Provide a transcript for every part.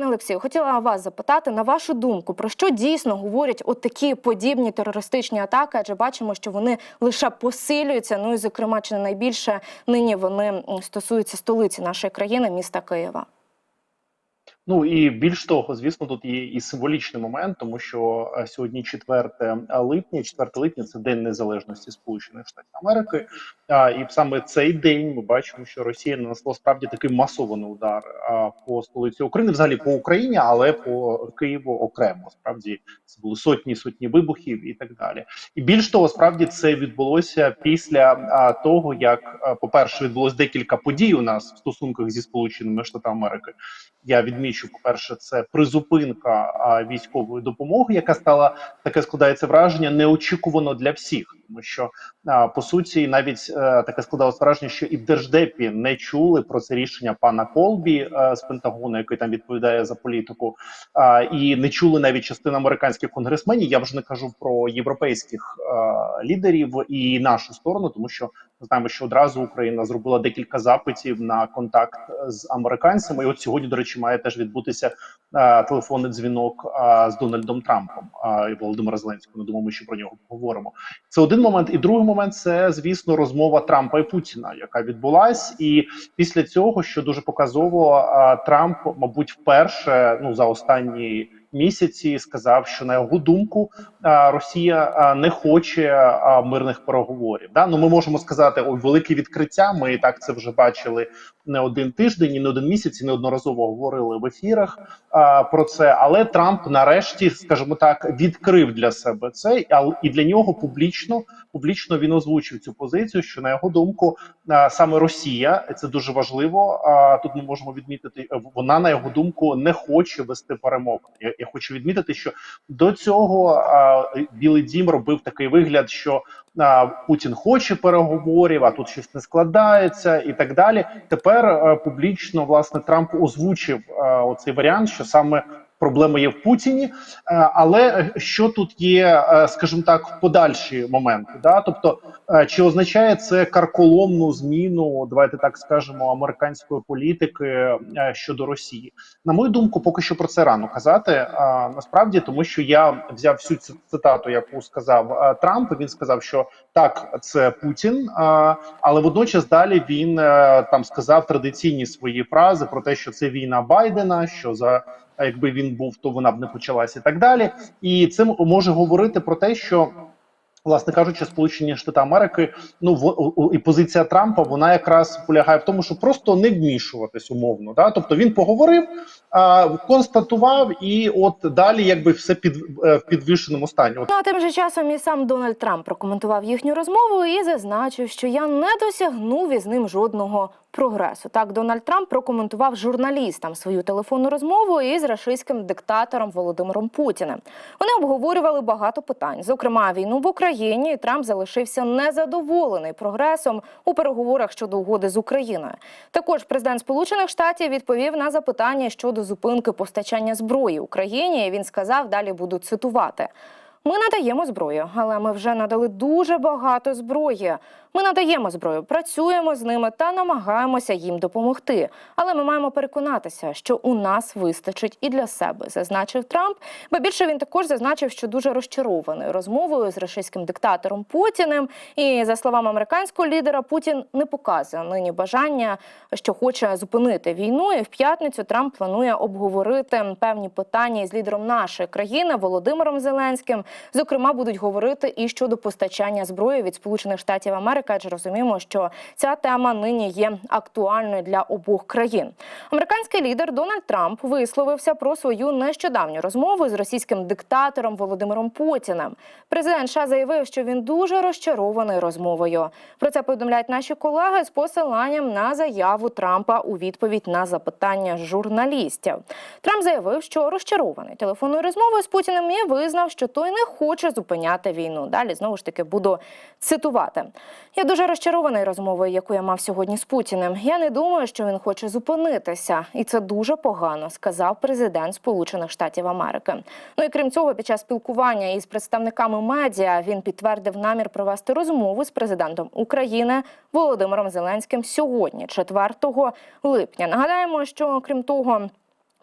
пане Олексію, хотіла вас запитати на вашу думку, про що дійсно говорять от такі подібні терористичні атаки? Адже бачимо, що вони лише посилюються. Ну і зокрема, чи не найбільше нині вони стосуються столиці нашої країни, міста Києва. Ну і більш того, звісно, тут є і символічний момент, тому що е, сьогодні 4 липня, 4 липня це День Незалежності Сполучених Штатів Америки. А, і саме цей день ми бачимо, що Росія нанесла справді такий масований удар по столиці України, взагалі по Україні, але по Києву окремо. Справді це були сотні сотні вибухів і так далі. І більш того, справді це відбулося після того, як, а, по-перше, відбулось декілька подій у нас в стосунках зі Сполученими Штатами Америки. Я відмічу, по-перше, це призупинка військової допомоги, яка стала таке складається враження неочікувано для всіх, тому що по суті навіть е, таке складалось враження, що і в держдепі не чули про це рішення пана Колбі е, з Пентагону, який там відповідає за політику, і не чули навіть частина американських конгресменів. Я вже не кажу про європейських е, лідерів і нашу сторону, тому що знаємо, що одразу Україна зробила декілька запитів на контакт з американцями. І от сьогодні, до речі, має теж відбутися е, телефонний дзвінок е, з Дональдом Трампом е, і Володимира Зеленського. Я думаю, ми ще про нього поговоримо. Це один момент. І другий момент це, звісно, розмова Трампа і Путіна, яка відбулась. І після цього, що дуже показово, е, Трамп, мабуть, вперше ну за останні. Місяці сказав, що на його думку Росія не хоче мирних переговорів. Да? Ну ми можемо сказати, ой, велике відкриття. Ми і так це вже бачили не один тиждень, і не один місяць, і неодноразово говорили в ефірах про це. Але Трамп, нарешті, скажімо так, відкрив для себе це, і для нього публічно публічно він озвучив цю позицію. Що на його думку, саме Росія це дуже важливо. Тут ми можемо відмітити, вона на його думку не хоче вести перемовини. Я, хочу відмітити, що до цього а, Білий Дім робив такий вигляд, що а, Путін хоче переговорів, а тут щось не складається, і так далі. Тепер а, публічно власне Трамп озвучив а, оцей варіант, що саме. Проблема є в Путіні, е, але що тут є, е, скажімо так, в подальші моменти? Да? Тобто, е, чи означає це карколомну зміну, давайте так скажемо, американської політики щодо Росії? На мою думку, поки що про це рано казати. Насправді, тому що я взяв всю цю цитату, яку сказав Трамп. Він сказав, що так, це Путін, але водночас далі він там сказав традиційні свої фрази про те, що це війна Байдена, що за а якби він був, то вона б не почалася і так далі. І це може говорити про те, що. Власне кажучи, Сполучені Штати Америки, ну в і позиція Трампа вона якраз полягає в тому, що просто не вмішуватись умовно. Да? Тобто він поговорив, а, констатував, і от далі, якби все під е, в підвішеному стані. Ну а тим же часом і сам Дональд Трамп прокоментував їхню розмову і зазначив, що я не досягнув із ним жодного прогресу. Так, Дональд Трамп прокоментував журналістам свою телефонну розмову із рашистським диктатором Володимиром Путіним. Вони обговорювали багато питань, зокрема війну в Україні. Трамп залишився незадоволений прогресом у переговорах щодо угоди з Україною. Також президент Сполучених Штатів відповів на запитання щодо зупинки постачання зброї Україні. Він сказав, далі буду цитувати. Ми надаємо зброю, але ми вже надали дуже багато зброї. Ми надаємо зброю, працюємо з ними та намагаємося їм допомогти. Але ми маємо переконатися, що у нас вистачить і для себе, зазначив Трамп. Ба більше він також зазначив, що дуже розчарований розмовою з російським диктатором Путіним. І за словами американського лідера, Путін не показує нині бажання, що хоче зупинити війну. І в п'ятницю Трамп планує обговорити певні питання із лідером нашої країни Володимиром Зеленським. Зокрема, будуть говорити і щодо постачання зброї від Сполучених Штатів Америки, адже розуміємо, що ця тема нині є актуальною для обох країн. Американський лідер Дональд Трамп висловився про свою нещодавню розмову з російським диктатором Володимиром Путіним. Президент США заявив, що він дуже розчарований розмовою. Про це повідомляють наші колеги з посиланням на заяву Трампа у відповідь на запитання журналістів. Трамп заявив, що розчарований телефонною розмовою з Путіним і визнав, що той не хоче зупиняти війну. Далі знову ж таки буду цитувати. Я дуже розчарований розмовою, яку я мав сьогодні з Путіним. Я не думаю, що він хоче зупинитися, і це дуже погано, сказав президент Сполучених Штатів Америки. Ну і крім цього, під час спілкування із представниками медіа він підтвердив намір провести розмову з президентом України Володимиром Зеленським сьогодні, 4 липня. Нагадаємо, що крім того.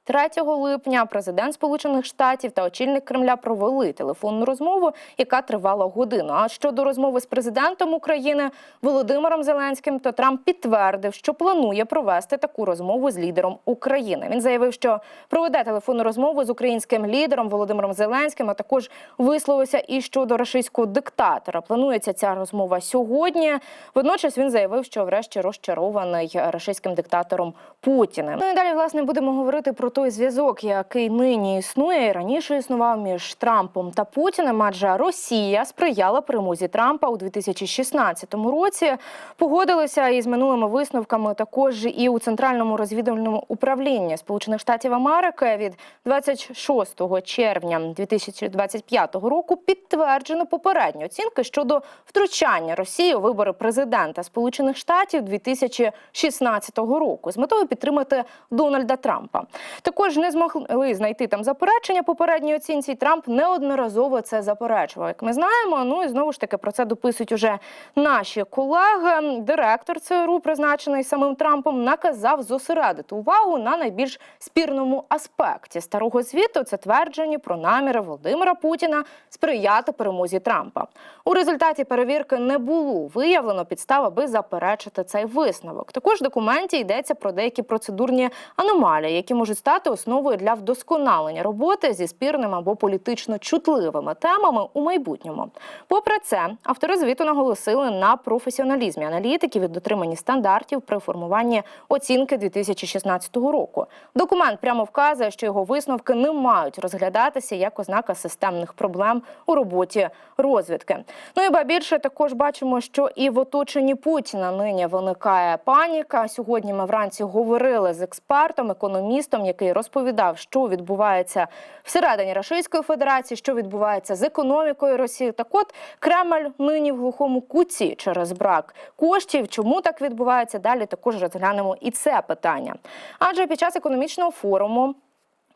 3 липня президент Сполучених Штатів та очільник Кремля провели телефонну розмову, яка тривала годину. А щодо розмови з президентом України Володимиром Зеленським, то Трамп підтвердив, що планує провести таку розмову з лідером України. Він заявив, що проведе телефонну розмову з українським лідером Володимиром Зеленським. А також висловився і щодо рашистського диктатора. Планується ця розмова сьогодні. Водночас він заявив, що врешті розчарований рашистським диктатором Путіним. Ну і далі власне будемо говорити про той зв'язок, який нині існує і раніше існував між Трампом та Путіним. Адже Росія сприяла перемозі Трампа у 2016 році. Погодилися із минулими висновками також і у центральному розвідувальному управлінні Сполучених Штатів Америки від 26 червня 2025 року підтверджено попередні оцінки щодо втручання Росії у вибори президента Сполучених Штатів 2016 року з метою підтримати Дональда Трампа. Також не змогли знайти там заперечення попередньої оцінці. Трамп неодноразово це заперечував. Як ми знаємо, ну і знову ж таки про це дописують уже наші колеги. Директор ЦРУ, призначений самим Трампом, наказав зосередити увагу на найбільш спірному аспекті старого звіту. Це твердження про наміри Володимира Путіна сприяти перемозі Трампа. У результаті перевірки не було виявлено підстав, аби заперечити цей висновок. Також в документі йдеться про деякі процедурні аномалії, які можуть стати основою для вдосконалення роботи зі спірними або політично чутливими темами у майбутньому. Попри це, автори звіту наголосили на професіоналізмі аналітиків і дотриманні стандартів при формуванні оцінки 2016 року. Документ прямо вказує, що його висновки не мають розглядатися як ознака системних проблем у роботі розвідки. Ну і ба більше також бачимо, що і в оточенні Путіна нині виникає паніка. Сьогодні ми вранці говорили з експертом, економістом, який розповідав, що відбувається всередині Російської Федерації, що відбувається з економікою Росії. Так от Кремль нині в глухому куці через брак коштів. Чому так відбувається? Далі також розглянемо і це питання. Адже під час економічного форуму.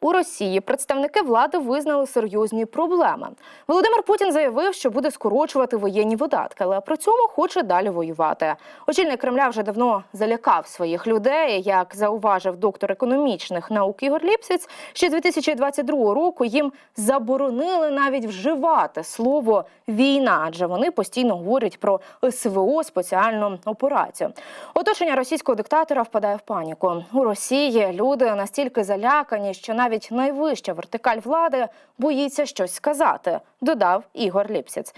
У Росії представники влади визнали серйозні проблеми. Володимир Путін заявив, що буде скорочувати воєнні видатки, але при цьому хоче далі воювати. Очільник Кремля вже давно залякав своїх людей. Як зауважив доктор економічних наук Ігор Ліпсіц, ще 2022 року їм заборонили навіть вживати слово війна, адже вони постійно говорять про СВО спеціальну операцію. Оточення російського диктатора впадає в паніку. У Росії люди настільки залякані, що навіть найвища вертикаль влади боїться щось сказати, додав Ігор Ліпсіц.